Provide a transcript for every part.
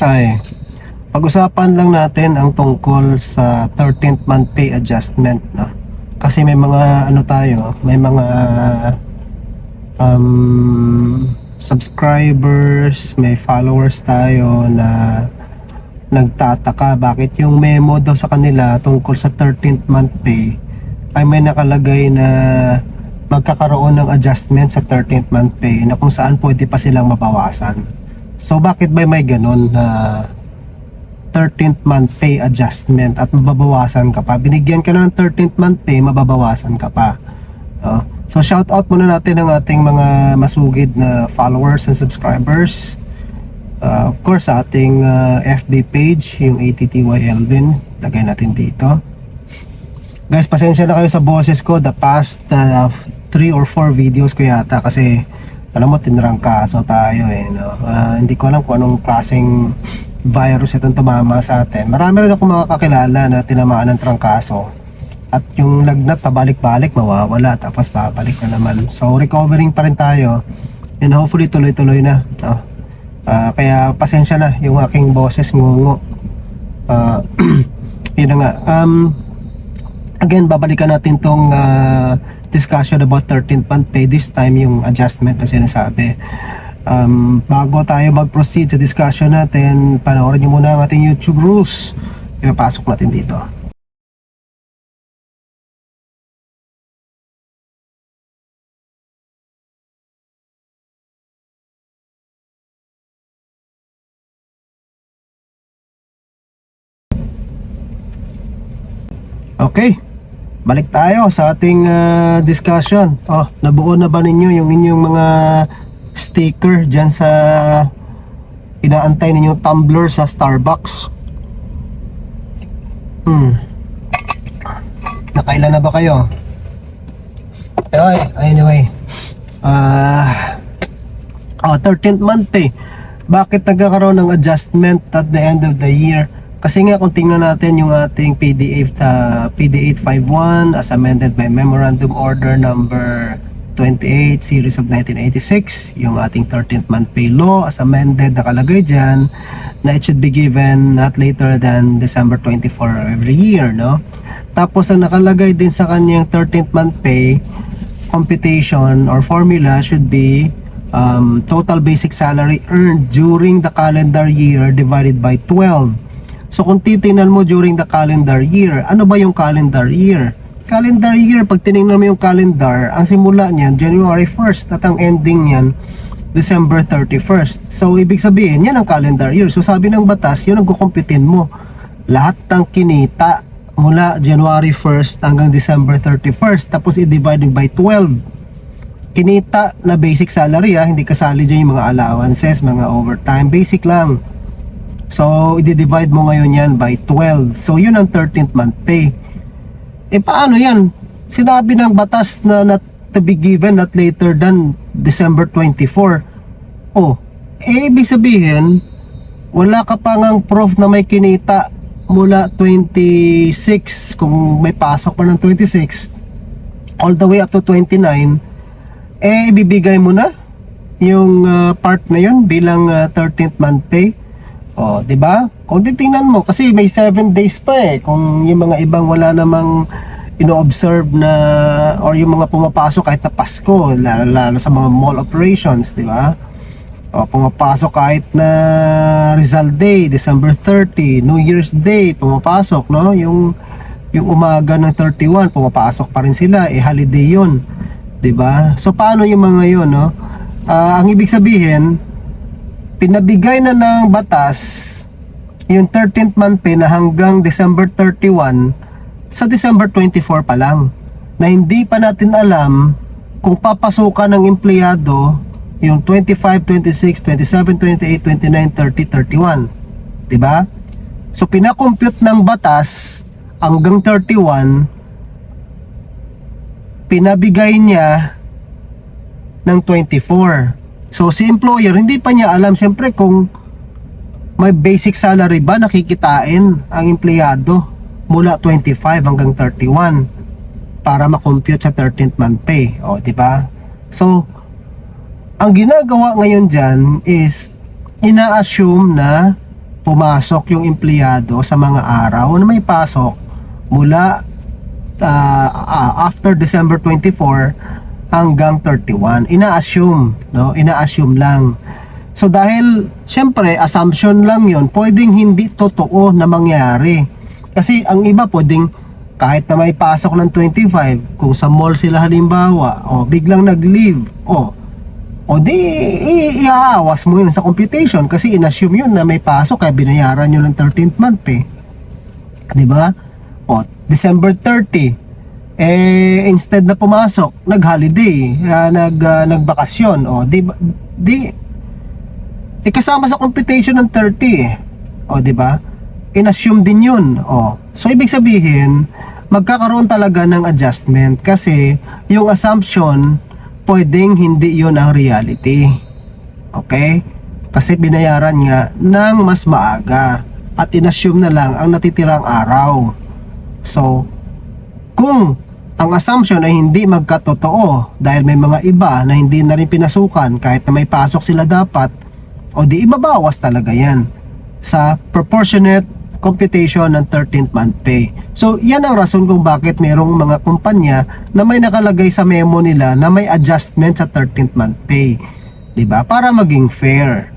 Ay, pag-usapan lang natin ang tungkol sa 13th month pay adjustment. No? Kasi may mga ano tayo, may mga um, subscribers, may followers tayo na nagtataka bakit yung memo daw sa kanila tungkol sa 13th month pay ay may nakalagay na magkakaroon ng adjustment sa 13th month pay na kung saan pwede pa silang mabawasan. So bakit ba may ganun na 13th month pay adjustment at mababawasan ka pa? Binigyan ka na ng 13th month pay, mababawasan ka pa. Oh. So shout out muna natin ang ating mga masugid na followers and subscribers. Uh, of course, sa ating uh, FB page, yung ATTY Elvin, lagay natin dito. Guys, pasensya na kayo sa boses ko. The past 3 or 4 videos ko yata kasi alam mo, tinrangkaso tayo eh. No? Ah, hindi ko alam kung anong klaseng virus itong tumama sa atin. Marami rin ako mga kakilala na tinamaan ng trangkaso. At yung lagnat, pabalik-balik, mawawala. Tapos babalik na naman. So, recovering pa rin tayo. And hopefully, tuloy-tuloy na. No? Ah, kaya pasensya na yung aking boses ngungo. Ah, yun na nga. Um, again, babalikan natin tong ah, discussion about 13th month pay. This time, yung adjustment na sinasabi. Um, bago tayo mag-proceed sa discussion natin, panoorin nyo muna ang ating YouTube rules. Ipapasok natin dito. Okay. Balik tayo sa ating ah, discussion. Oh, nabuo na ba ninyo yung inyong mga sticker dyan sa inaantay ninyong tumbler sa Starbucks? Hmm. Nakailan na ba kayo? Ay, anyway. Ah, oh, 13th month pay. Bakit nagkakaroon ng adjustment at the end of the year? Kasi nga kung tingnan natin yung ating PDF uh, PD 851 as amended by Memorandum Order number 28 series of 1986 yung ating 13th month pay law as amended nakalagay dyan na it should be given not later than December 24 every year no? Tapos ang nakalagay din sa kanyang 13th month pay computation or formula should be um, total basic salary earned during the calendar year divided by 12 So kung titingnan mo during the calendar year, ano ba yung calendar year? Calendar year, pag tinignan mo yung calendar, ang simula niyan, January 1st at ang ending niyan, December 31st. So ibig sabihin, yan ang calendar year. So sabi ng batas, yun ang kukumpitin mo. Lahat ng kinita mula January 1st hanggang December 31st, tapos i-divide by 12 kinita na basic salary ha, hindi kasali dyan yung mga allowances, mga overtime, basic lang. So, i-divide mo ngayon yan by 12. So, yun ang 13th month pay. Eh, paano yan? Sinabi ng batas na not to be given not later than December 24. Oh, eh, ibig sabihin, wala ka pa ngang proof na may kinita mula 26, kung may pasok pa ng 26, all the way up to 29, eh, ibibigay mo na yung ah, part na yun bilang ah, 13th month pay. O, di ba? Kung titingnan mo, kasi may 7 days pa eh. Kung yung mga ibang wala namang ino-observe na or yung mga pumapasok kahit na Pasko, lalo, lalo sa mga mall operations, di ba? O, pumapasok kahit na Rizal Day, December 30, New Year's Day, pumapasok, no? Yung yung umaga ng 31, pumapasok pa rin sila, eh holiday yun. 'di ba? So paano yung mga 'yon, no? Ah, ang ibig sabihin, pinabigay na ng batas yung 13th month pay na hanggang December 31 sa December 24 pa lang na hindi pa natin alam kung papasukan ng empleyado yung 25, 26, 27, 28, 29, 30, 31. 'Di ba? So pinakompute ng batas hanggang 31 pinabigay niya ng 24. So si employer hindi pa niya alam siyempre kung may basic salary ba nakikitain ang empleyado mula 25 hanggang 31 para ma-compute sa 13th month pay. O, di ba? So, ang ginagawa ngayon dyan is ina-assume na pumasok yung empleyado sa mga araw na may pasok mula ah, after December 24 hanggang 31. Ina-assume, no? Ina-assume lang. So dahil syempre assumption lang 'yon, pwedeng hindi totoo na mangyari. Kasi ang iba pwedeng kahit na may pasok ng 25, kung sa mall sila halimbawa, o biglang nag-leave, o o di iaawas mo yun sa computation kasi inassume yun na may pasok kaya binayaran nyo ng 13th month eh. 'Di ba? O December 30 eh instead na pumasok, nag-holiday, ah, nag ah, nagbakasyon. O di di eh kasama sa computation ng 30 eh. O di ba? Inassume din 'yun. O. So ibig sabihin, magkakaroon talaga ng adjustment kasi yung assumption pwedeng hindi 'yun ang reality. Okay? Kasi binayaran nga ng mas maaga at inassume na lang ang natitirang araw. So, kung ang assumption ay hindi magkatotoo dahil may mga iba na hindi na rin pinasukan kahit na may pasok sila dapat, o di ibabawas talaga yan sa proportionate computation ng 13th month pay. So, yan ang rason kung bakit mayroong mga kumpanya na may nakalagay sa memo nila na may adjustment sa 13th month pay. ba? Para maging fair.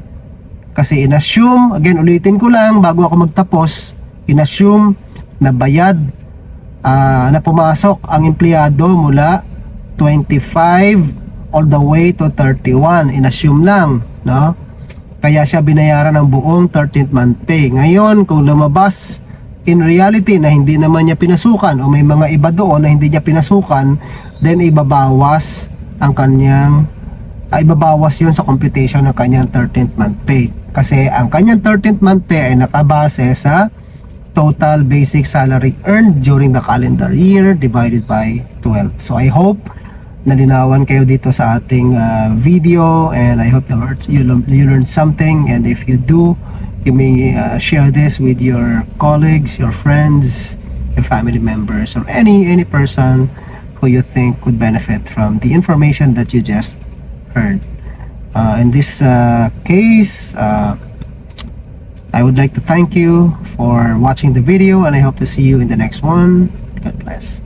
Kasi inassume, again ulitin ko lang bago ako magtapos, inassume na bayad ah, na pumasok ang empleyado mula 25 all the way to 31. Inassume lang, no? Kaya siya binayaran ng buong 13th month pay. Ngayon, kung lumabas in reality na hindi naman niya pinasukan o may mga iba doon na hindi niya pinasukan, then ibabawas ang kanyang ay ibabawas yun sa computation ng kanyang 13th month pay. Kasi ang kanyang 13th month pay ay nakabase sa total basic salary earned during the calendar year divided by 12. So I hope nalinawan kayo dito sa ating uh, video and I hope you learned, you, you learned something and if you do, you may uh, share this with your colleagues, your friends, your family members or any any person who you think would benefit from the information that you just heard. Uh, in this uh, case, uh, I would like to thank you for watching the video and I hope to see you in the next one. God bless.